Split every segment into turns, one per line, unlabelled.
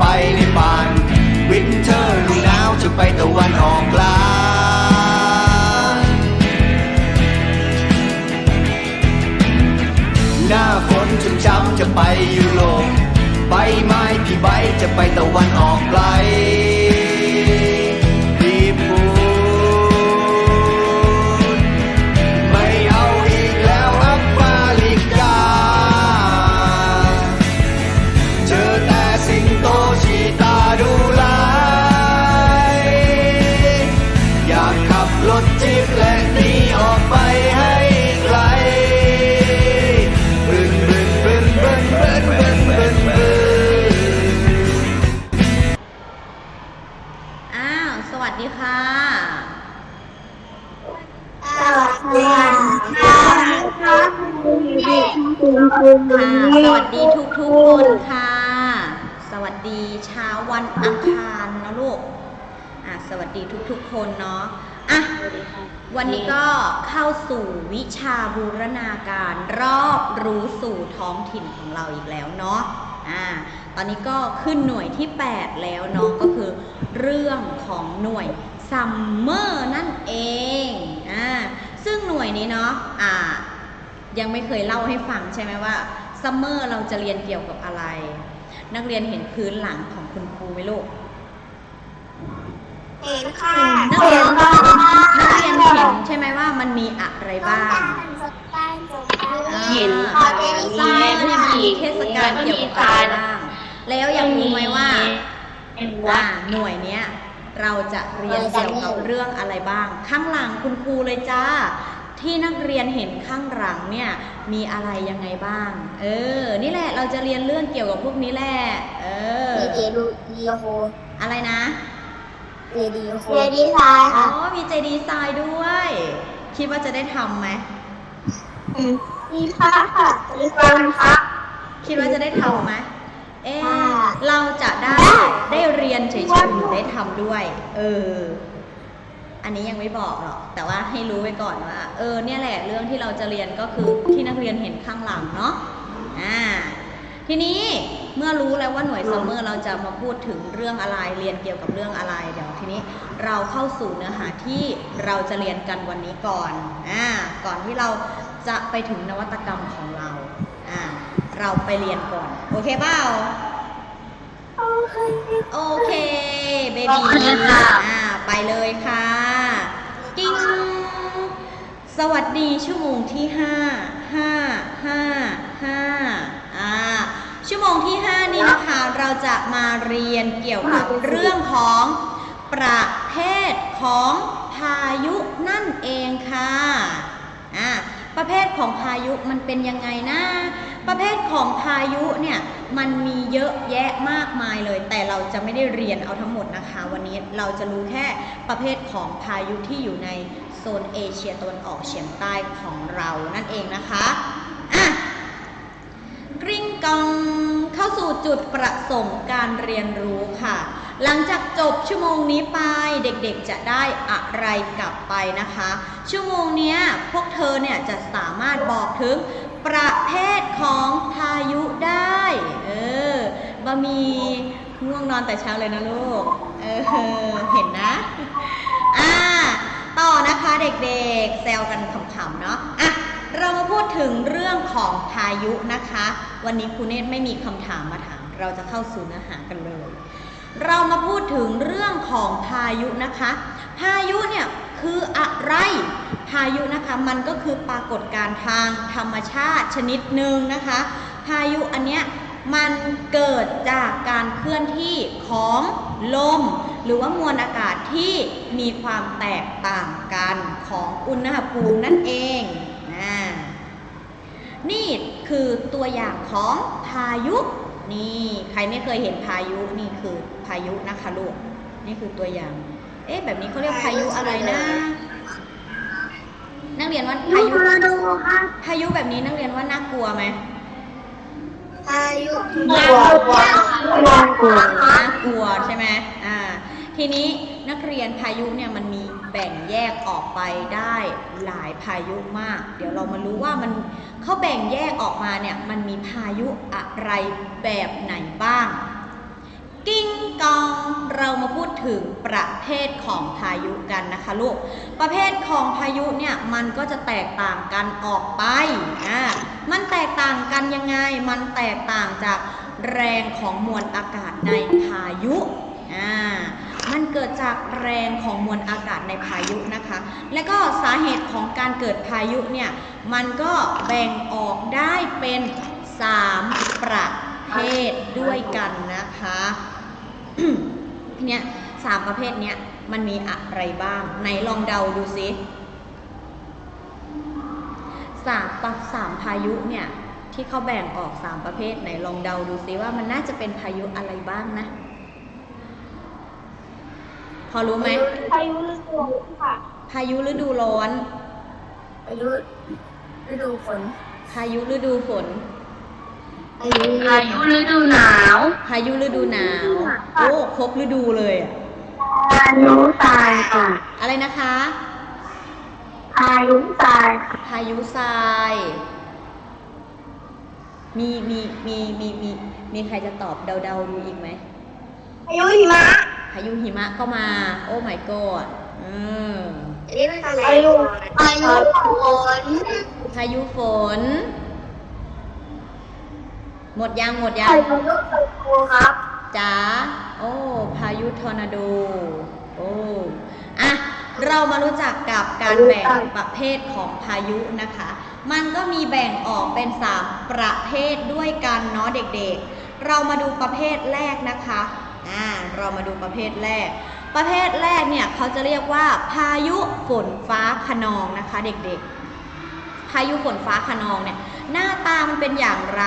ไปในป่านวินเทอร์ฤดูหนาวจะไปตะวันออกกลางหน้าฝนชุ่มช้ำจะไปยุโรปใบไม้พี่ใบจะไปตะวันออกไกล
คุ
ณครู
ค่ะ สวัสดีทุกทุกๆคนค่ะ สวัสดีเช้าวันอังคารนะลูก อะ สวัสดีทุกทุกๆคนเนาะ อะ วันนี้ก็เข้าสู่วิชาบูรณาการรอบรู้สู่ท้องถิ่นของเราอีกแล้วเนาะ อ่า ตอนนี้ก็ขึ้นหน่วยที่ 8 แล้วเนาะ ก็คือเรื่องของหน่วยซัมเมอร์นั่นเอง อ่า ซึ่งหน่วยนี้เนาะ อ่า ยังไม่เคยเล่าให้ฟังใช่ไหมว่าซัมเมอร์เราจะเรียนเกี่ยวกับอะไร นักเรียนเห็นพื้นหลังของคุณครูไหมลูก
เห็นค่ะ
นักเรียนนักเรียนเห็นใช่ไหมว่ามันมีอะไรบ้าง
เห็น
อ่าใช่เนี่ยมันมีเทศกาลเกี่ยวกับอะไรบ้างแล้วยังรู้ไหมว่า
เป็น
ว่า
วัด
หน่วยเนี้ยเราจะเรียนเกี่ยวกับเรื่องอะไรบ้าง ข้างหลังคุณครูเลยจ้า ที่นักเรียนเห็นข้างหลังเนี่ยมีอะไรยังไงบ้าง เออ นี่แหละเราจะเรียนเรื่องเกี่ยวกับพวกนี้แหละ เออ
มีเจดูดีโฮ
อะไรนะ
เจดีโฮเจดีไซน์
อ๋อ
ค่ะ
มีเจดีไซน์ด้วย คิดว่าจะได้ทำไหม
มีพระค่ะมีคนค่ะ
คิดว่าจะได้ทำไหมเอ๊ะ
ค่ะ
เราจะได้ได้เรียนเฉยๆหรือได้ทำด้วย เออ อันนี้ยังไม่บอกหรอก แต่ว่าให้รู้ไว้ก่อนว่า เออเนี่ยแหละเรื่องที่เราจะเรียนก็คือที่นักเรียนเห็นข้างหลังเนาะอ่าทีนี้เมื่อรู้แล้วว่าหน่วยซัมเมอร์เราจะมาพูดถึงเรื่องอะไรเรียนเกี่ยวกับเรื่องอะไรเดี๋ยวทีนี้เราเข้าสู่เนื้อหาที่เราจะเรียนกันวันนี้ก่อนอ่าก่อนที่เราจะไปถึงนวัตกรรมของเราอ่าเราไปเรียนก่อน โอเคเปล่า
โอเค
โอเคเบ
โอ
บี
เคค่ะ
อ่าไปเลยค่ะ กิ้งสวัสดีชั่วโมงที่ห้าห้าห้าห้าอ่าชั่วโมงที่ห้านี้นะคะเราจะมาเรียนเกี่ยวกับเรื่องของประเภทของพายุนั่นเองค่ะอ่าประเภทของพายุมันเป็นยังไงนะ ประเภทของพายุเนี่ยมันมีเยอะแยะมากมายเลย แต่เราจะไม่ได้เรียนเอาทั้งหมดนะคะ วันนี้เราจะรู้แค่ประเภทของพายุที่อยู่ในโซนเอเชียตะวันออกเฉียงใต้ของเรานั่นเองนะคะอะกริ้งกองเข้าสู่จุดประสงค์การเรียนรู้ค่ะ หลังจากจบชั่วโมงนี้ไปเด็กๆจะได้อะไรกลับไปนะคะ ชั่วโมงนี้พวกเธอเนี่ยจะสามารถบอกถึงประเภ ของพายุได้ เออบะมีง่วงนอนแต่เช้าเลยนะลูก เออ เห็นนะ อ่า ต่อนะคะเด็กๆ แซวกันขำๆเนาะ อะ เรามาพูดถึงเรื่องของพายุนะคะ วันนี้ครูเนตไม่มีคำถามมาถาม เราจะเข้าสู่เนื้อหากันเลย เรามาพูดถึงเรื่องของพายุนะคะ พายุเนี่ย คืออะไร พายุนะคะมันก็คือปรากฏการณ์ทางธรรมชาติชนิดหนึ่งนะคะ พายุอันเนี้ยมันเกิดจากการเคลื่อนที่ของลม หรือว่ามวลอากาศที่มีความแตกต่างกันของอุณหภูมินั่นเองอ่านี่คือตัวอย่างของพายุนี่ใครไม่เคยเห็นพายุนี่คือพายุนะคะลูกนี่คือตัวอย่าง เอ๊ะแบบนี้เขาเรียกพายุอะไรนะ นักเรียนว่าพายุ
มาดูค่ะ
พายุแบบนี้นักเรียนว่าน่ากลัวไหม
พายุน่ากลัวน่ากลัว
น่ากลัวใช่ไหมอ่า ทีนี้นักเรียนพายุเนี่ยมันมีแบ่งแยกออกไปได้หลายพายุมาก เดี๋ยวเรามารู้ว่ามันเขาแบ่งแยกออกมาเนี่ยมันมีพายุอะไรแบบไหนบ้าง กิ้ง ตอนเรามาพูดถึงประเภทของพายุกันนะคะลูก ประเภทของพายุเนี่ยมันก็จะแตกต่างกันออกไปอ่ามันแตกต่างกันยังไง มันแตกต่างจากแรงของมวลอากาศในพายุอ่ามันเกิดจากแรงของมวลอากาศในพายุนะคะ และก็สาเหตุของการเกิดพายุเนี่ย มันก็แบ่งออกได้เป็น 3 ประเภทด้วยกันนะคะ เนี้ยสามประเภทเนี้ยมันมีอะไรบ้าง ไหนลองเดาดูซิสามปะสามพายุเนี่ยที่เขาแบ่งออกสามประเภทไหนลองเดาดูซิว่ามันน่าจะเป็นพายุอะไรบ้างนะ พอรู้ไหม
พายุฤดูร้อนค่ะ
พายุฤดูร้อน
พายุฤดูฝน
พายุฤดูฝน
พายุพายุฤดูหนาว
พายุฤดูหนาว โอ้ครบฤดูเลยอะ
พายุทรายค่ะ
อะไรนะคะ
พายุทราย
พายุทราย มีมีมีมีมีมีใครจะตอบเดาๆดูอีกไหม
พายุหิมะ
พายุหิมะก็มา โอ้ my god อืม
อันนี้เป็นอะไรพายุพายุฝน
พายุฝน หมดยังหมดยั
พางยุตะโกครับ
จ๋าโอ้พายุทอร์นาโดโอ้อะเรามารู้จักกับการแบ่งประเภทของพายุนะคะ มันก็มีแบ่งออกเป็น 3 ประเภทด้วยกันเนาะเด็กๆ เรามาดูประเภทแรกนะคะอ่าเรามาดูประเภทแรก ประเภทแรกเนี่ยเขาจะเรียกว่า พายุฝนฟ้าขนองนะคะเด็กๆ พายุฝนฟ้าขนองเนี่ยหน้าตามันเป็นอย่างไร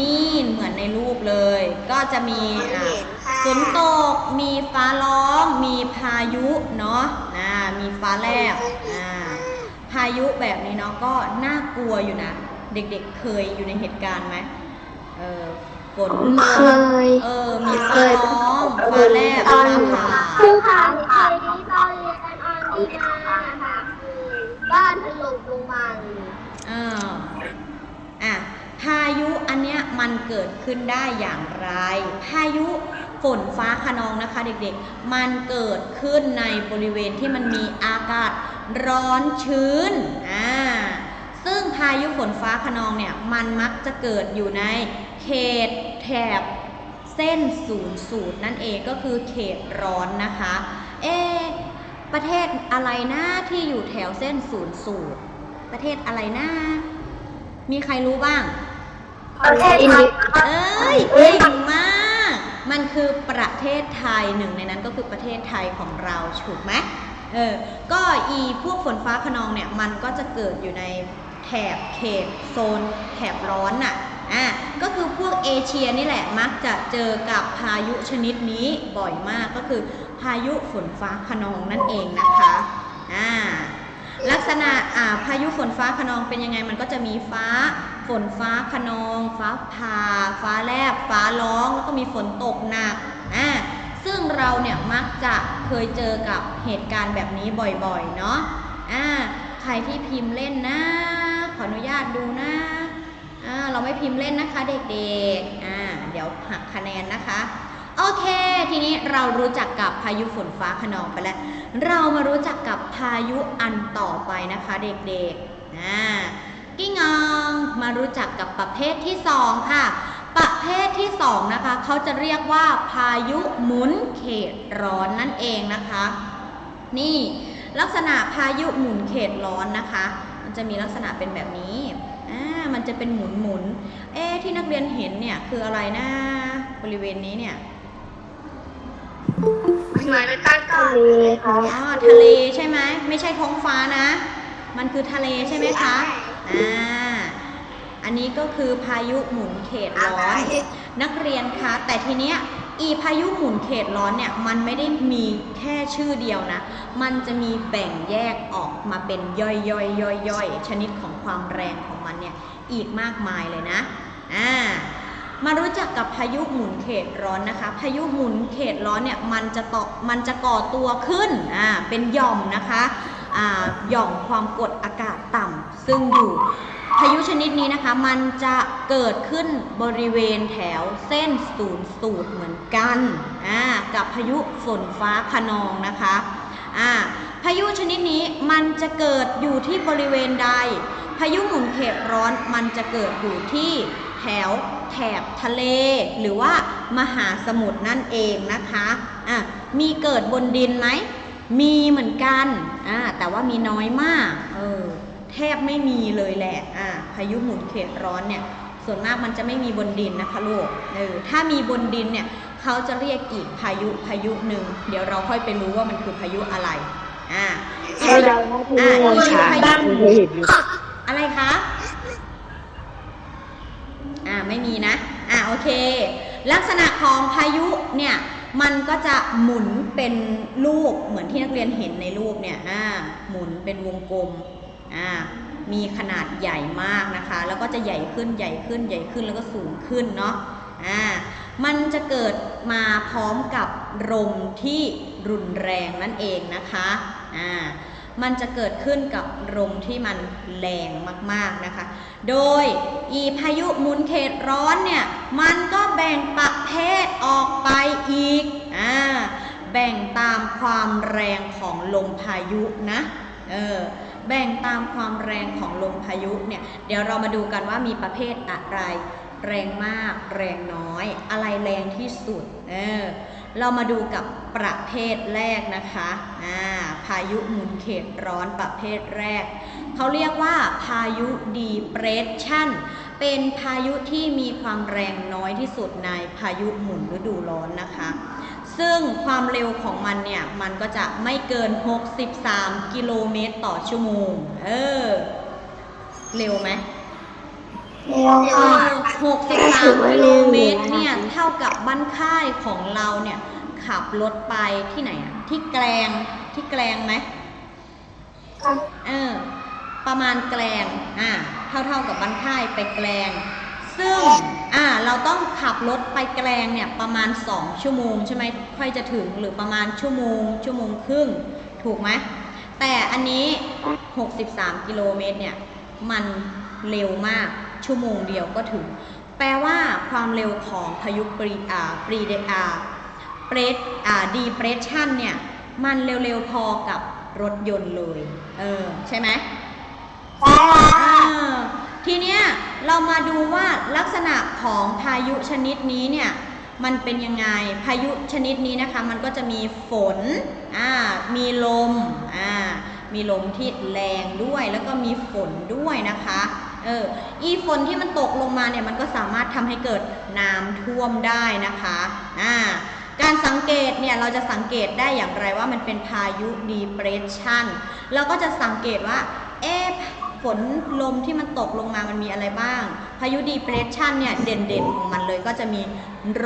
นี่เหมือนในรูปเลย ก็จะมีอ่าฝนตก มีฟ้าร้อง มีพายุเนาะนะมีฟ้าแลบอ่าพายุแบบนี้เนาะก็น่ากลัวอยู่นะ เด็กๆเคยอยู่ในเหตุการณ์ไหมเออฝนต
เค
ก
ย
เออ มีฟ้าร้อง ฟ้าแลบ
ตอน
ฟ้าผ่า
คือค่ะเคยนี้ตอนเรียนออนดีนาค่ะบ้านถล่มลงมา
อ่าอะ พายุอันเนี้ย มันเกิดขึ้นได้อย่างไร พายุฝนฟ้าขนองนะคะเด็กๆ มันเกิดขึ้นในบริเวณที่มันมีอากาศร้อนชื้นอ่าซึ่งพายุฝนฟ้าขนองเนี่ยมันมักจะเกิดอยู่ในเขตแถบเส้นศูนย์สูตรนั่นเองก็คือเขตร้อนนะคะ เอ ประเทศอะไรนะที่อยู่แถวเส้นศูนย์สูตร ประเทศอะไรนะ มีใครรู้บ้าง
ประเทศอินเดีย
เอ้ยเก่งมาก มันคือประเทศไทยหนึ่งในนั้นก็คือประเทศไทยของเราถูกไหมเออ ก็อีพวกฝนฟ้าขนองเนี่ยมันก็จะเกิดอยู่ในแถบเขตโซนแถบร้อนน่ะ อะ ก็คือพวกเอเชียนี่แหละมักจะเจอกับพายุชนิดนี้บ่อยมากก็คือพายุฝนฟ้าขนองนั่นเองนะคะ อ่า ลักษณะอ่าพายุฝนฟ้าขนองเป็นยังไงมันก็จะมีฟ้า ฝนฟ้าขนอง ฟ้าผ่า ฟ้าแลบ ฟ้าร้อง แล้วก็มีฝนตกหนักอ่าซึ่งเราเนี่ยมักจะเคยเจอกับเหตุการณ์แบบนี้บ่อยๆ เนาะอ่าใครที่พิมพ์เล่นนะ ขออนุญาตดูนะอ่าเราไม่พิมพ์เล่นนะคะเด็กๆอ่าเดี๋ยวหักคะแนนนะคะ โอเค ทีนี้เรารู้จักกับพายุฝนฟ้าขนองไปแล้ว เรามารู้จักกับพายุอันต่อไปนะคะเด็กๆอ่า กิ้งอองมารู้จักกับประเภทที่สองค่ะ ประเภทที่สองนะคะเขาจะเรียกว่าพายุหมุนเขตร้อนนั่นเองนะคะ นี่ลักษณะพายุหมุนเขตร้อนนะคะ มันจะมีลักษณะเป็นแบบนี้อ่ามันจะเป็นหมุนหมุนๆเอ๊ะที่นักเรียนเห็นเนี่ยคืออะไรนะบริเวณนี้เนี่ย
เหมือนใต้ทะเลค่ะ
อ๋อทะเลใช่ไหมไม่ใช่ท้องฟ้านะ มันคือทะเลใช่ไหมคะ อ่าอันนี้ก็คือพายุหมุนเขตร้อนนักเรียนคะแต่ทีเนี้ยอีพายุหมุนเขตร้อนเนี่ยมันไม่ได้มีแค่ชื่อเดียวนะ มันจะมีแบ่งแยกออกมาเป็นย่อยย่อยย่อยย่อยชนิดของความแรงของมันเนี่ยอีกมากมายเลยนะอ่ามารู้จักกับพายุหมุนเขตร้อนนะคะ พายุหมุนเขตร้อนเนี่ยมันจะต่อมันจะก่อตัวขึ้นอ่าเป็นหย่อมนะคะอ่า หย่อมความกดอากาศต่ำซึ่งอยู่พายุชนิดนี้นะคะ มันจะเกิดขึ้นบริเวณแถวเส้นศูนย์สูตรเหมือนกันกับพายุฝนฟ้าคะนองนะคะพายุชนิดนี้มันจะเกิดอยู่ที่บริเวณใด พายุหมุนเขตร้อนมันจะเกิดอยู่ที่แถวแถบทะเล หรือว่ามหาสมุทรนั่นเองนะคะะมีเกิดบนดินไหม มีเหมือนกันอ่าแต่ว่ามีน้อยมากเออแทบไม่มีเลยแหละอ่าพายุหมุนเขตร้อนเนี่ยส่วนมากมันจะไม่มีบนดินนะคะลูกเออถ้ามีบนดินเนี่ยเขาจะเรียกอีกพายุพายุหนึ่งเดี๋ยวเราค่อยไปรู้ว่ามันคือพายุอะไรอ่า
ใช่แล้วนะคุณ
อ่า
ลุง
อีกพายุ
บ้านเคยเห็นอยู่
อะไรคะอ่าไม่มีนะอ่าโอเค ลักษณะของพายุเนี่ย มันก็จะหมุนเป็นรูปเหมือนที่นักเรียนเห็นในรูปเนี่ยหมุนเป็นวงกลมอ่ามีขนาดใหญ่มากนะคะ แล้วก็จะใหญ่ขึ้นใหญ่ขึ้นใหญ่ขึ้นแล้วก็สูงขึ้นเนาะอ่ามันจะเกิดมาพร้อมกับลมที่รุนแรงนั่นเองนะคะอ่า มันจะเกิดขึ้นกับลมที่มันแรงมากๆนะคะ โดยอีพายุหมุนเขตร้อนเนี่ย มันก็แบ่งประเภทออกไปอีก อ่า แบ่งตามความแรงของลมพายุนะ เออ แบ่งตามความแรงของลมพายุเนี่ย เดี๋ยวเรามาดูกันว่ามีประเภทอะไร แรงมาก แรงน้อย อะไรแรงที่สุด เออ เรามาดูกับประเภทแรกนะคะอ่าพายุหมุนเขตร้อนประเภทแรก เขาเรียกว่าพายุดีเปรสชันเป็นพายุที่มีความแรงน้อยที่สุดในพายุหมุนฤดูร้อนนะคะ ซึ่งความเร็วของมันเนี่ย มันก็จะไม่เกิน 63 กิโลเมตรต่อชั่วโมง เออ เร็วไหม
แล้วค่ะ
63กิโลเมตรเนี่ยเท่ากับบ้านค่ายของเราเนี่ย ขับรถไปที่ไหนอะที่แกลงที่แกลงไหมเออ ประมาณแกลงอ่าเท่าเท่าๆกับบ้านค่ายไปแกลง ซึ่งอ่าเราต้องขับรถไปแกลงเนี่ยประมาณ 2 ชั่วโมงใช่ไหมค่อยจะถึงหรือประมาณชั่วโมง ชั่วโมงครึ่ง ถูกไหมแต่อันนี้ 63 กิโลเมตรเนี่ย มันเร็วมาก ชั่วโมงเดียวก็ถึง แปลว่าความเร็วของพายุปรีอ่าปรีเดอาเปรสอ่าดีเปรสชันเนี่ยมันเร็วๆพอกับรถยนต์เลย เออ ใช่ไหมอ่าทีเนี้ยเรามาดูว่าลักษณะของพายุชนิดนี้เนี่ยมันเป็นยังไง พายุชนิดนี้นะคะ มันก็จะมีฝน อ่า มีลม อ่า มีลมที่แรงด้วย แล้วก็มีฝนด้วยนะคะ เอออีฝนที่มันตกลงมาเนี่ยมันก็สามารถทำให้เกิดน้ำท่วมได้นะคะอ่าการสังเกตเนี่ยเราจะสังเกตได้อย่างไรว่ามันเป็นพายุดีเปรสชันเราก็จะสังเกตว่าเอ๊ะฝนลมที่มันตกลงมามันมีอะไรบ้าง พายุดีเพรสชันเนี่ยเด่นๆของมันเลยก็จะมี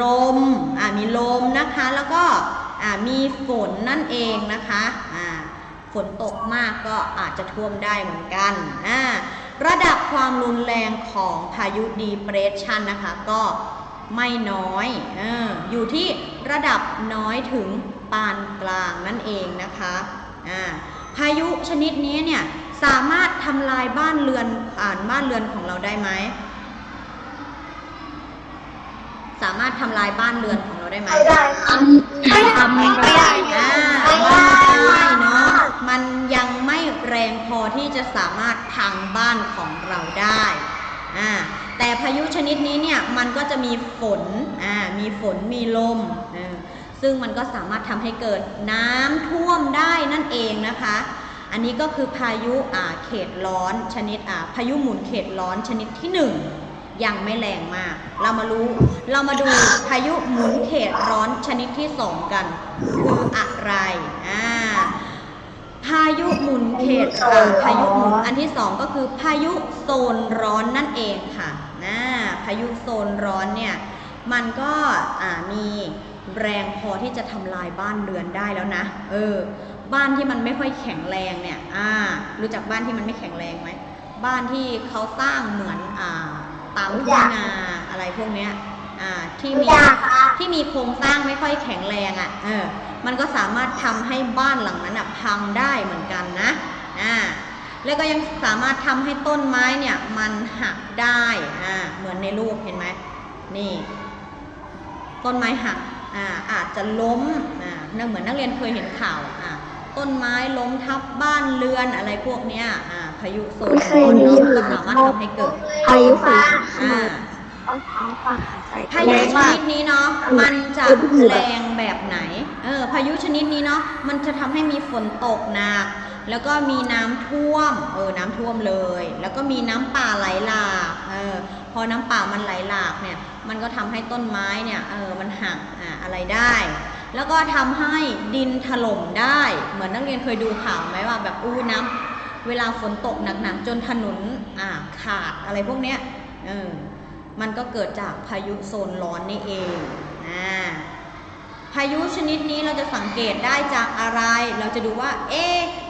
ลมอ่ามีลมนะคะแล้วก็อ่ามีฝนนั่นเองนะคะอ่าฝนตกมากก็อาจจะท่วมได้เหมือนกันอ่า ระดับความรุนแรงของพายุดีเพรสชันนะคะก็ไม่น้อยเอออยู่ที่ระดับน้อยถึงปานกลางนั่นเองนะคะอ่าพายุชนิดนี้เนี่ยสามารถทำลายบ้านเรือนอ่านบ้านเรือนของเราได้ไหมสามารถทำลายบ้านเรือนของเราได้ไหม
ไม่ได้ค่ะไม่ทำไม่ได้
อ่า
ไม่
ไม่
ได้
สามารถพังบ้านของเราได้อ่าแต่พายุชนิดนี้เนี่ยมันก็จะมีฝนอ่ามีฝนมีลมซึ่งมันก็สามารถทำให้เกิดน้ำท่วมได้นั่นเองนะคะ อันนี้ก็คือพายุอ่าเขตร้อนชนิดอ่าพายุหมุนเขตร้อนชนิดที่หนึ่งยังไม่แรงมาก เรามารู้ เรามาดูพายุหมุนเขตร้อนชนิดที่สองกัน คืออะไร อ่า พายุหมุนเขตเอ่อพายุหมุนอันที่สองก็คือพายุโซนร้อนนั่นเองค่ะนะพายุโซนร้อนเนี่ยมันก็อ่ามีแรงพอที่จะทำลายบ้านเรือนได้แล้วนะ เออ บ้านที่มันไม่ค่อยแข็งแรงเนี่ย อ่า รู้จักบ้านที่มันไม่แข็งแรงไหม บ้านที่เขาสร้างเหมือนอ่าตามทุ่งนาอะไรพวกเนี้ย อ่าที่มี
อยากค่ะ
ที่มีโครงสร้างไม่ค่อยแข็งแรงอะ่ะเออมันก็สามารถทำให้บ้านหลังนั้นอะพังได้เหมือนกันนะอ่าแล้วก็ยังสามารถทำให้ต้นไม้เนี่ยมันหักได้อ่าเหมือนในรูปเห็นไหมนี่ ต้นไม้หักอ่าอาจจะล้มอ่านั่นเหมือนนักเรียนเคยเห็นข่าวอ่าต้นไม้ล้มทับบ้านเรือนอะไรพวกเนี้ยอ่าพายุโซนร้อนเนาะก็สามารถทำให้เกิด
พายุฝน
อ่า
เอาเท้าฝากใส่
พายุชนิดนี้เนาะมันจะแรงแบบไหน เออพายุชนิดนี้เนาะมันจะทำให้มีฝนตกหนักแล้วก็มีน้ำท่วม เออ น้ำท่วมเลย แล้วก็มีน้ำป่าไหลหลาก เออ พอน้ำป่ามันไหลหลากเนี่ย มันก็ทำให้ต้นไม้เนี่ย เออ มันหัก อ่า อะไรได้ แล้วก็ทำให้ดินถล่มได้ เหมือนนักเรียนเคยดูข่าวไหมว่าแบบอู้น้ำเวลาฝนตกหนักๆจนถนน อ่า ขาดอะไรพวกเนี้ย เออ มันก็เกิดจากพายุโซนร้อนนี่เองนะพายุชนิดนี้เราจะสังเกตได้จากอะไร เราจะดูว่า เอ๊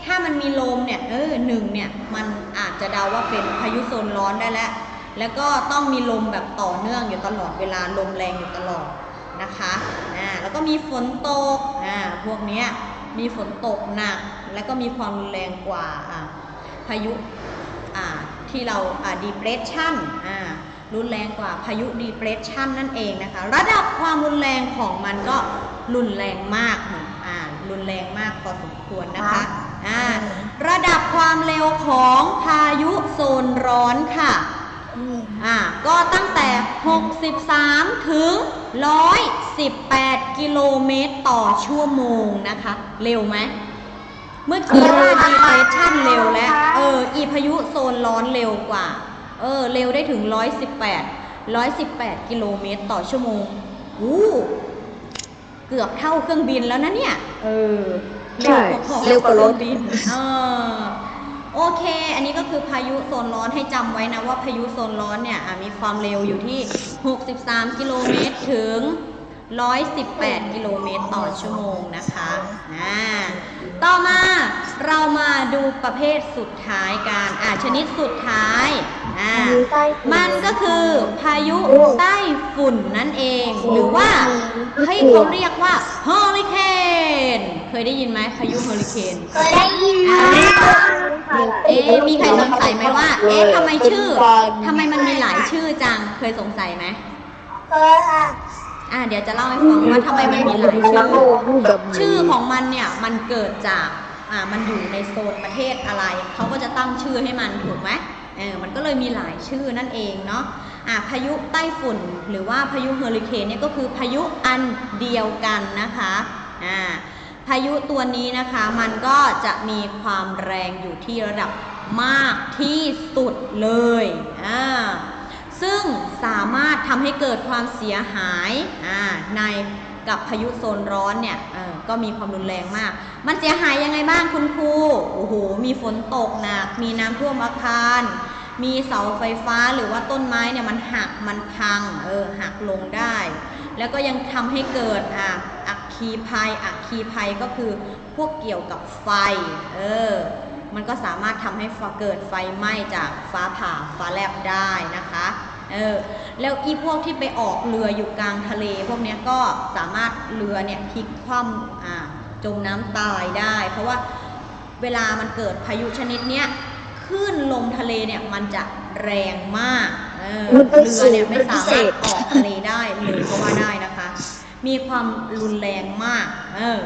ถ้ามันมีลมเนี่ย เออหนึ่งเนี่ย มันอาจจะเดาว่าเป็นพายุโซนร้อนได้แล้ว แล้วก็ต้องมีลมแบบต่อเนื่องอยู่ตลอดเวลา ลมแรงอยู่ตลอดนะคะอ่าแล้วก็มีฝนตกอ่าพวกเนี้ย มีฝนตกหนัก แล้วก็มีความรุนแรงกว่าอ่าพายุอ่าที่เราอ่า depression อ่า รุนแรงกว่าพายุ depression นั่นเองนะคะ ระดับความรุนแรงของมันก็รุนแรงมากเหมือนอ่ารุนแรงมากพอสมควรนะคะอ่าระดับความเร็วของพายุโซนร้อนค่ะอ่าก็ตั้งแต่ 63 ถึง 118 กิโลเมตรต่อชั่วโมงนะคะ เร็วไหม เมื่อกี้ว่า depression เร็วแล้ว เออ อีพายุโซนร้อนเร็วกว่า เออเร็วได้ถึง 118 118 กิโลเมตรต่อชั่วโมงอู้เกือบเท่าเครื่องบินแล้วนะเนี่ย เออ
ใช่
ของ
เร็วกว่ารถ
เคองบินเออโอเค อันนี้ก็คือพายุโซนร้อนให้จำไว้นะว่าพายุโซนร้อนเนี่ยอะมีความเร็วอยู่ที่ 63 กิโลเมตรถึง 118 กิโลเมตรต่อชั่วโมงนะคะอ่า ต่อมาเรามาดูประเภทสุดท้ายกันอ่าชนิดสุดท้ายอ่ามันก็คือพายุใต้ฝุ่นนั่นเอง หรือว่าให้เขาเรียกว่าเฮอริเคนเคยได้ยินไหมพายุเฮอริเคน
เคยได้ยิน
อ่าเอ๊ะมีใครสงสัยไหมว่า เอ๊ะทำไมชื่อทำไมมันมีหลายชื่อจังเคยสงสัยไหม
เคยค่ะ
อ่า เดี๋ยวจะเล่าให้ฟังว่าทำไมมันมีหลายชื่อชื่อของมันเนี่ยมันเกิดจากอ่ามันอยู่ในโซนประเทศอะไรเขาก็จะตั้งชื่อให้มันถูกไหมเออมันก็เลยมีหลายชื่อนั่นเองเนาะอ่าพายุใต้ฝุ่นหรือว่าพายุเฮอริเคนเนี่ยก็คือพายุอันเดียวกันนะคะอ่าพายุตัวนี้นะคะมันก็จะมีความแรงอยู่ที่ระดับมากที่สุดเลยอ่า ซึ่งสามารถทำให้เกิดความเสียหายในกับพายุโซนร้อนเนี่ยก็มีความรุนแรงมาก มันเสียหายยังไงบ้างคุณครู โอ้โห มีฝนตกหนัก มีน้ำท่วมอาคาร มีเสาไฟฟ้าหรือว่าต้นไม้เนี่ยมันหัก มันพัง เออ หักลงได้ แล้วก็ยังทำให้เกิดอะอัคคีภัย อัคคีภัยก็คือพวกเกี่ยวกับไฟ เออ มันก็สามารถทำให้เกิดไฟไหม้จากฟ้าผ่าฟ้าแลบได้นะคะเออแล้วอีพวกที่ไปออกเรืออยู่กลางทะเล พวกนี้ก็สามารถเรือเนี่ยพลิกคว่ำอ่าจมน้ำตายได้ เพราะว่าเวลามันเกิดพายุชนิดเนี้ยคลื่นลมทะเลเนี่ยมันจะแรงมากเออ
เรื
อเนี่ยไม่สามารถออกทะเลได้เลยก็ว่าได้นะคะ มีความรุนแรงมากเออ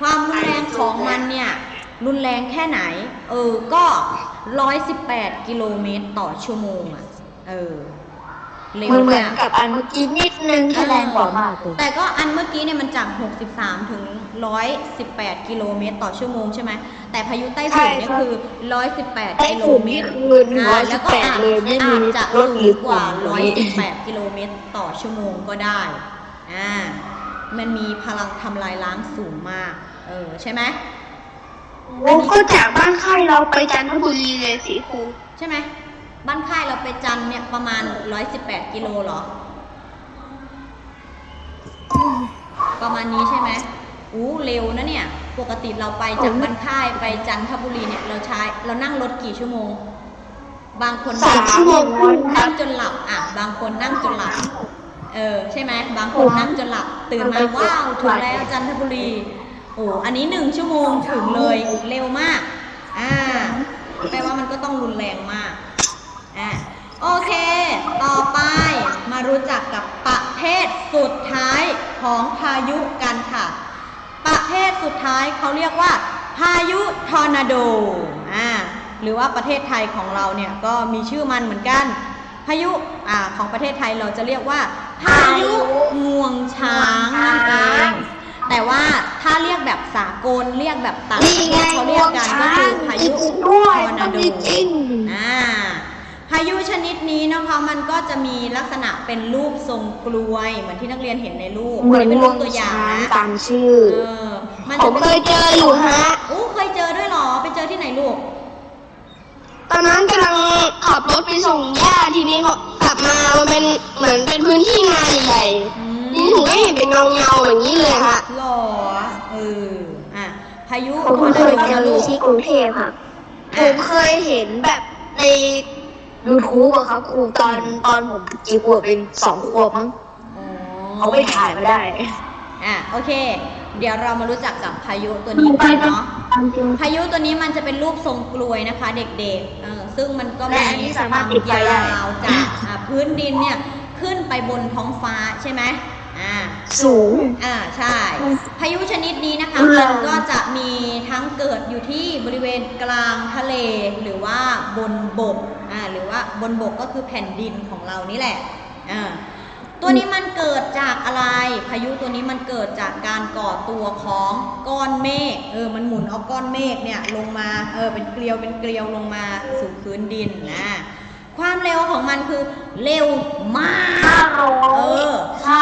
ความรุนแรงของมันเนี่ย รุนแรงแค่ไหน เออ ก็ 118 กิโลเมตรต่อชั่วโมงอะ เออ เร็ว
มันเหมือน
มาก
กับอันเมื่อกี้นิดนึงแค่แรงกว่ามากเลย
แต่ก็อันเมื่อกี้เนี่ยมันจาก 63 ถึง 118 กิโลเมตรต่อชั่วโมงใช่ไหม แต่พายุใต้ฝุ่นเนี่ยคือ 118
ไต้
กิโล
ฝุ่น
เม
นี่
ตร
คือหนึ่งร้อยสิ
แล้
บ
วก็
แปด
อาจ
เลยไม่
อา
มี
จจะ
ล
ล
ด
ด
หรือก
ว่า
ต่ำนี้
118 กิโลเมตรต่อชั่วโมงก็ได้ อ่า มันมีพลังทำลายล้างสูงมาก เออ ใช่ไหม
โอ้ก็จากบ้านค่ายเราไปจันทบุรีเลยสิครู
ใช่ไหมบ้านค่ายเราไปจันทร์เนี่ยประมาณ 118 กิโลเหรอ ประมาณนี้ใช่ไหมอู้เร็วนะเนี่ย ปกติเราไปจากบ้านค่ายไปจันทบุรีเนี่ยเราใช้เรานั่งรถกี่ชั่วโมง บางคน
สามชั่วโมง
นั่งจนหลับอะ บางคนนั่งจนหลับ เออใช่ไหมบางคนนั่งจนหลับ ตื่นมาว้าวถึงแล้วจันทบุรี โอ้อันนี้หนึ่งชั่วโมงถึงเลยเร็วมาก อ่าแปลว่ามันก็ต้องรุนแรงมาก อะโอเค ต่อไปมารู้จักกับประเภทสุดท้ายของพายุกันค่ะ ประเภทสุดท้ายเขาเรียกว่า พายุทอร์นาโด อ่า หรือว่าประเทศไทยของเราเนี่ยก็มีชื่อมันเหมือนกัน พายุ อ่า ของประเทศไทยเราจะเรียกว่า พายุงวงช้างนั่นเอง แต่ว่าถ้าเรียกแบบสากลเรียก แบบต่างประเทศเขาเรียกกันก็คือพายุทอร์นาโดอ่าพายุชนิดนี้นะคะมันก็จะมีลักษณะเป็นรูปทรงกลวย เหมือนที่นักเรียนเห็นในรูป
เหมือน
เป็น
ง
รู
ว
ป
ง
ตัวอย่าง
ช้าง
นะ
ตามชื่อ
เออมัน
ผ
จะ
ม
ป็น
เคยเจออยู่ฮะ
อู้เคยเจอด้วยเหรอไปเจอที่ไหนลูก
ตอนนั้นกำลังขับรถไปส่งย่าทีนี้เขากลับมามันเป็นเหมือนเป็นพื้นที่นาใหญ่
อืม
ๆนี่ถึงได้เห็นเป็นเงาเงาๆอย่างนี้เลยฮะ
หรอเอออะ พายุ
ผมเคยเจออยู่ที่กรุงเทพค่ะผมเคยเห็นแบบในยูทูบอะครับครูตอนตอนผมกี่ขวบเป็นสองขวบมั้ง
อ๋อ
เขาไปถ่ายมาได้
อะโอเค เดี๋ยวเรามารู้จักกับพายุตัวนี้กันเนาะพายุตัวนี้มันจะเป็นรูปทรงกลวยนะคะ เด็กๆเออซึ่งมันก็
และอันนี้สามารถติดไฟได้
ยาวจากอ่าพื้นดินเนี่ยขึ้นไปบนท้องฟ้าใช่ไหม อ่า
สูง
อ่าใช่ พายุชนิดนี้นะคะ
อืม
มันก็จะมีทั้งเกิดอยู่ที่บริเวณกลางทะเลหรือว่าบนบกอ่าหรือว่าบนบกก็คือแผ่นดินของเรานี่แหละอ่าตัวนี้มันเกิดจากอะไร พายุตัวนี้มันเกิดจากการก่อตัวของก้อนเมฆเออมันหมุนเอาก้อนเมฆเนี่ยลงมาเออเป็นเกลียวเป็นเกลียวลงมาสู่พื้นดินนะ ความเร็วของมันคือเร็วมากเออ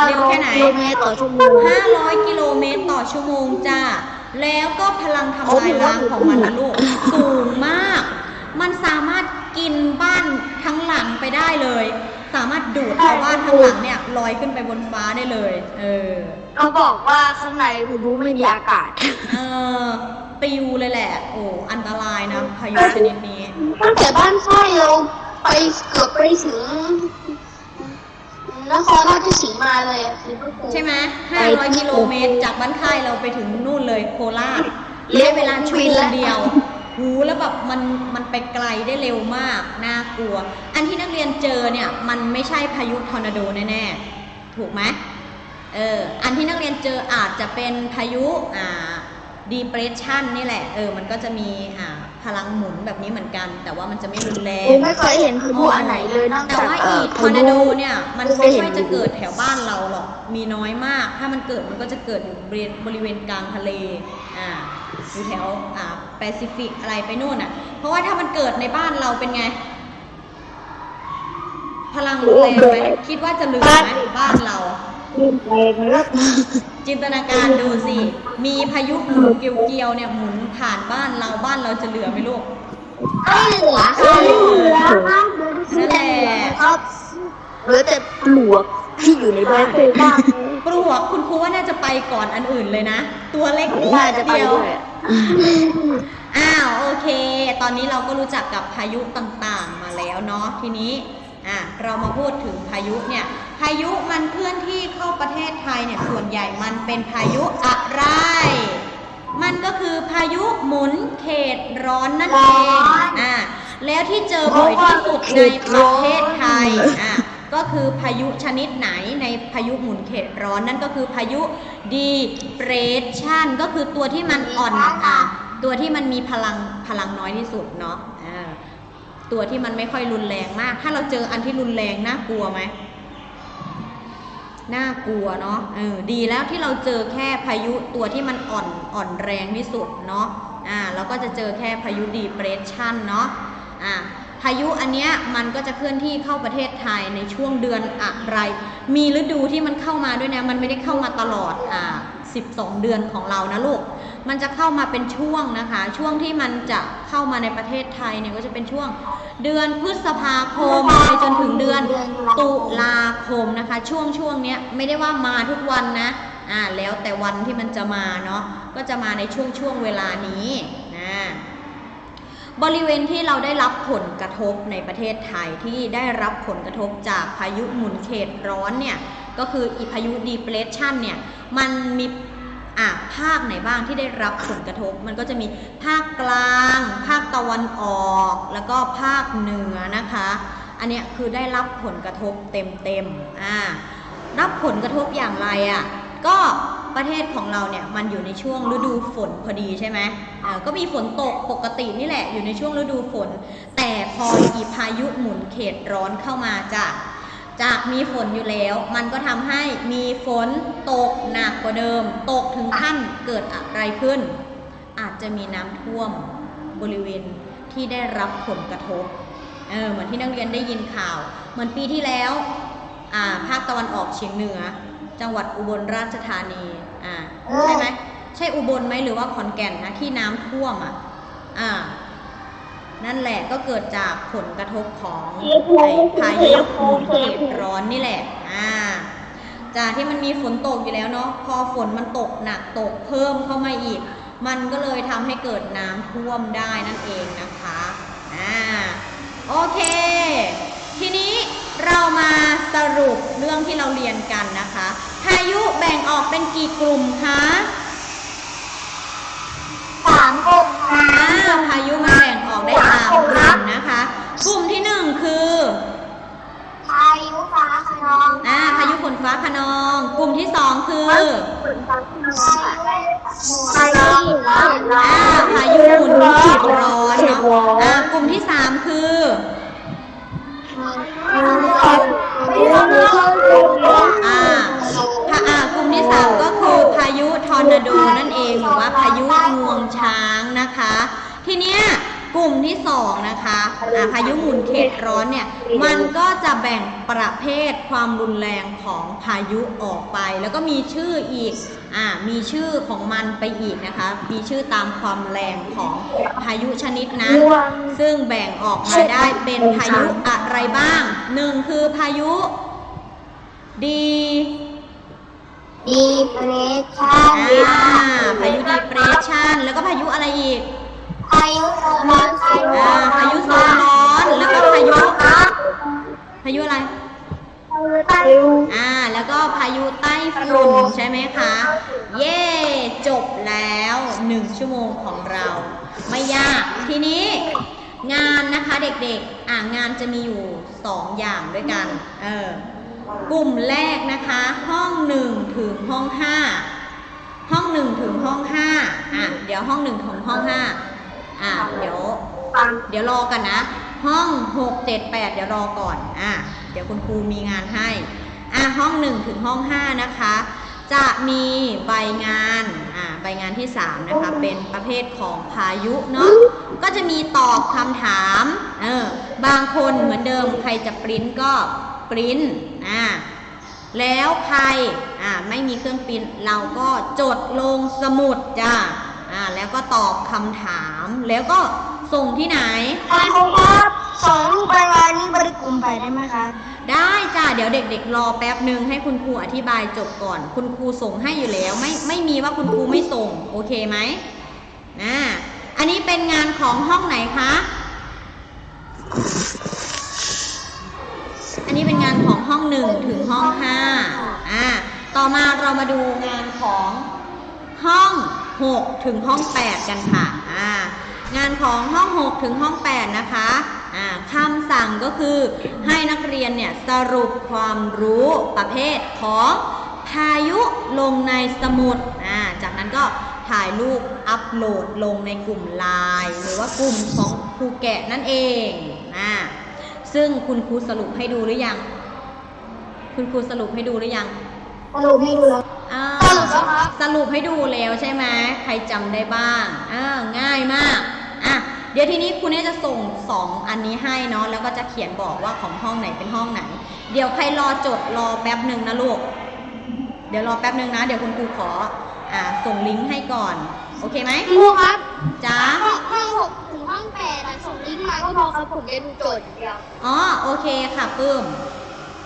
เร็วแค่ไหน
กิโลเมตรต่อชั่วโมง
500 กิโลเมตรต่อชั่วโมงจ้าแล้วก็พลังทำลายล้างของมันนะลูกสูงมาก มันสามารถกินบ้านทั้งหลังไปได้เลย สามารถดูดเอาบ้านทั้งหลังเนี่ยลอยขึ้นไปบนฟ้าได้เลย เออ
เขาบอกว่าข้างในคุณรู้ไม่มีอากาศ
เออปิวเลยแหละ โอ้ อันตรายนะพายุชนิดนี้
ตั้งแต่บ้านค่ายเรา ไปเกือบไปถึง นครราชสีมาเลยอะคือพระครู
ใช่ไหม500กิโลเมตร จากบ้านค่ายเราไปถึงนู่นเลยโคราชใช้เวลาชั่วโมงเดียว หูแล้วแบบมันมันไปไกลได้เร็วมาก น่ากลัว อันที่นักเรียนเจอเนี่ย มันไม่ใช่พายุทอร์นาโดแน่ๆ ถูกไหมเออ อันที่นักเรียนเจออาจจะเป็นพายุอ่า depression นี่แหละ เออ มันก็จะมีอ่า พลังหมุนแบบนี้เหมือนกัน แต่ว่ามันจะไม่รุนแร
ผ
ง
มไม่เคยเห็นพายุอันไหนเลยนอก
แต่
จาก
ว่า
เอ่
อี
อก
ทอร์นาโดเนี่ย มันไม่
เห็
ค่อย
น
จะเกิดแถวบ้านเราหรอก มีน้อยมาก ถ้ามันเกิดมันก็จะเกิดอยู่บริเวณบริเวณกลางทะเล อ่า อยู่แถว อ่าแปซิฟิกอะไรไปนู่นอะ เพราะว่าถ้ามันเกิดในบ้านเราเป็นไง พลังรุนแรงไหมคิดว่าจะเหลือไหมบ้านเรา
แรงแล้ว
จินตนาการดูสิ มีพายุหมุนเกลียวๆเนี่ยหมุนผ่านบ้านเราบ้านเราจะเหลือไหมลูก
ไม่เหลือไม่เหลือครับ
นั่นแหละ
ครับเหลือแต่ปลวกที่อยู่ในบ้าน
ปลวกคุณครูว่าน่าจะไปก่อนอันอื่นเลยนะ ตัวเล็กนิด
น่าจะไป
เดียว
ด้วย
อ้าวโอเค ตอนนี้เราก็รู้จักกับพายุต่างๆมาแล้วเนาะทีนี้อะเรามาพูดถึงพายุเนี่ย พายุมันเคลื่อนที่เข้าประเทศไทยเนี่ยส่วนใหญ่มันเป็นพายุอะไร มันก็คือพายุหมุนเขตร้อนนั่นเองอะแล้วที่เจอบ่อยที่สุดในประเทศไทยอะก็คือพายุชนิดไหนในพายุหมุนเขตร้อนนั่นก็คือพายุ depression ก็คือตัวที่มันอ่อนอะตัวที่มันมีพลังพลังน้อยที่สุดเนาะอ่าตัวที่มันไม่ค่อยรุนแรงมาก ถ้าเราเจออันที่รุนแรงน่ากลัวไหม น่ากลัวเนาะเออดีแล้วที่เราเจอแค่พายุตัวที่มันอ่อนอ่อนแรงที่สุดเนาะอ่าเราก็จะเจอแค่พายุดีเพรสชันเนาะอ่าพายุอันเนี้ยมันก็จะเคลื่อนที่เข้าประเทศไทยในช่วงเดือนอะไร มีฤดูที่มันเข้ามาด้วยนะ มันไม่ได้เข้ามาตลอดอ่า12 เดือนของเรานะลูก มันจะเข้ามาเป็นช่วงนะคะ ช่วงที่มันจะเข้ามาในประเทศไทยเนี่ยก็จะเป็นช่วงเดือนพฤษภาคมไปจนถึงเดือนตุลาคมนะคะ ช่วงช่วงเนี้ยไม่ได้ว่ามาทุกวันนะอ่าแล้วแต่วันที่มันจะมาเนาะก็จะมาในช่วงช่วงเวลานี้นะบริเวณที่เราได้รับผลกระทบในประเทศไทยที่ได้รับผลกระทบจากพายุหมุนเขตร้อนเนี่ยก็คืออีพายุดีเ r รสชันเนี่ยมันมี อะภาคไหนบ้างที่ได้รับผลกระทบ มันก็จะมีภาคกลาง ภาคตะวันออก แล้วก็ภาคเหนือนะคะ อันเนี้ยคือได้รับผลกระทบเต็มๆอ่ารับผลกระทบอย่างไรอะก็ประเทศของเราเนี่ยมันอยู่ในช่วงฤดูฝนพอดีใช่ไหมอ่อก็มีฝนตกปกตินี่แหละอยู่ในช่วงฤดูฝน แต่พออีพายุหมุนเขตร้อนเข้ามาจ้ะ จากมีฝนอยู่แล้ว มันก็ทำให้มีฝนตกหนักกว่าเดิม ตกถึงขั้นเกิดอะไรขึ้น อาจจะมีน้ำท่วมบริเวณที่ได้รับผลกระทบเออเหมือนที่นักเรียนได้ยินข่าว เหมือนปีที่แล้วอ่าภาคตะวันออกเฉียงเหนือ จังหวัดอุบลราชธานีอ่าใช่ไหมใช่อุบลไหมหรือว่าขอนแก่นนะที่น้ำท่วมอะอ่า นั่นแหละก็เกิดจากผลกระทบของไอ้พายุหมุนเขตร้อนนี่แหละอ่าจากที่มันมีฝนตกอยู่แล้วเนาะพอฝนมันตกหนักตกเพิ่มเข้ามาอีก มันก็เลยทำให้เกิดน้ำท่วมได้นั่นเองนะคะอ่าโอเค ทีนี้เรามาสรุปเรื่องที่เราเรียนกันนะคะ พายุแบ่งออกเป็นกี่กลุ่มคะ
สามกลุ่มครั
อ่า
บ
พายุมันแบ่งออกได้สามกลุ่มนะคะ กลุ่มที่หนึ่งคือ
พายุฟ้าขนอง
อ่าพายุฝนฟ้าขนอง กลุ่มที่สองคือ
พายุร้อน
อ่าพายุหมุนเขตร้อนเนาะอ่ากลุ่มที่สามคืออ่าพาอ่ากลุ่มที่สามก็คือพายุทอร์นาโดนั่นเองหรือว่าพายุงวงช้างนะคะ ทีเนี้ย กลุ่มที่สองนะคะอ่าพายุหมุนเขตร้อนเนี่ย มันก็จะแบ่งประเภทความรุนแรงของพายุออกไป แล้วก็มีชื่ออีกอ่ามีชื่อของมันไปอีกนะคะ มีชื่อตามความแรงของพายุชนิดนั้น ซึ่งแบ่งออกมาได้เป็นพายุอะไรบ้างหนึ่งคือพายุดี
ดีเปรชั่น
อ่าพายุดีเปรสชันแล้วก็พายุอะไรอีก
พายุโซนร้อน
อ่าพายุโซนร้อน แล้วก็พายุพายุอะไร
พายุ
อ่า แล้วก็พายุใต้ฝุ่นใช่ไหมคะ เย่จบแล้วหนึ่งชั่วโมงของเรา ไม่ยาก ทีนี้งานนะคะเด็กๆ อ่างานจะมีอยู่สองอย่างด้วยกัน เออ กลุ่มแรกนะคะ ห้องหนึ่งถึงห้องห้าห้องหนึ่งถึงห้องห้าอะ เดี๋ยวห้องหนึ่งถึงห้องห้า อะเดี๋ยว เดี๋ยวรอกันนะ ห้องหกเจ็ดแปดเดี๋ยวรอก่อนอะเดี๋ยวคุณครูมีงานให้อะห้องหนึ่งถึงห้องห้านะคะ จะมีใบงานอ่าใบงานที่สามนะคะเป็นประเภทของพายุเนาะก็จะมีตอบคำถามเออบางคนเหมือนเดิมใครจะปริ้นก็ปริ้นอ่าแล้วใครอ่าไม่มีเครื่องปริ้นเราก็จดลงสมุดจ้า อ่าแล้วก็ตอบคำถามแล้วก็ส่งที่ไหน
ครูครับสองรูปใบวานนี้บริกลุ่มไปได้ไหมคะ
ได้จ้าเดี๋ยวเด็ก ๆ รอแป๊บหนึ่งให้คุณครูอธิบายจบก่อน คุณครูส่งให้อยู่แล้ว ไม่ไม่มีว่าคุณครูไม่ส่ง โอเคไหมอ่าอันนี้เป็นงานของห้องไหนคะ อันนี้เป็นงานของห้องหนึ่งถึงห้องห้าอ่าต่อมาเรามาดูงานของห้อง หกถึงห้องแปดกันค่ะอ่างานของห้องหกถึงห้องแปดนะคะอ่าคำสั่งก็คือให้นักเรียนเนี่ยสรุปความรู้ประเภทของพายุลงในสมุดอ่าจากนั้นก็ถ่ายรูปอัปโหลดลงในกลุ่มไลน์หรือว่ากลุ่มของครูแกะนั่นเองอ่าซึ่งคุณครูสรุปให้ดูหรือยัง คุณครูสรุปให้ดูหรือยัง
สรุปให้ดูแล้ว
อ่า
สรุปแล้วครับ
สรุปให้ดูแล้วใช่ไหมใครจำได้บ้างอ่าง่ายมากอะเดี๋ยวทีนี้ครูเนี่ยจะส่งสองอันนี้ให้เนาะแล้วก็จะเขียนบอกว่าของห้องไหนเป็นห้องไหน เดี๋ยวใครรอจดรอแป๊บหนึ่งนะลูก เดี๋ยวรอแป๊บหนึ่งนะ เดี๋ยวคุณครูขออ่าส่งลิงก์ให้ก่อน โอเคไหม
ครูครับ
จ้า
ห้องห้องหกถึงห้องแปดอะส่งลิงก์มาก็พอครับผมจะดูโจทย์อย่างเดียว
อ๋อโอเคค่ะปื้ม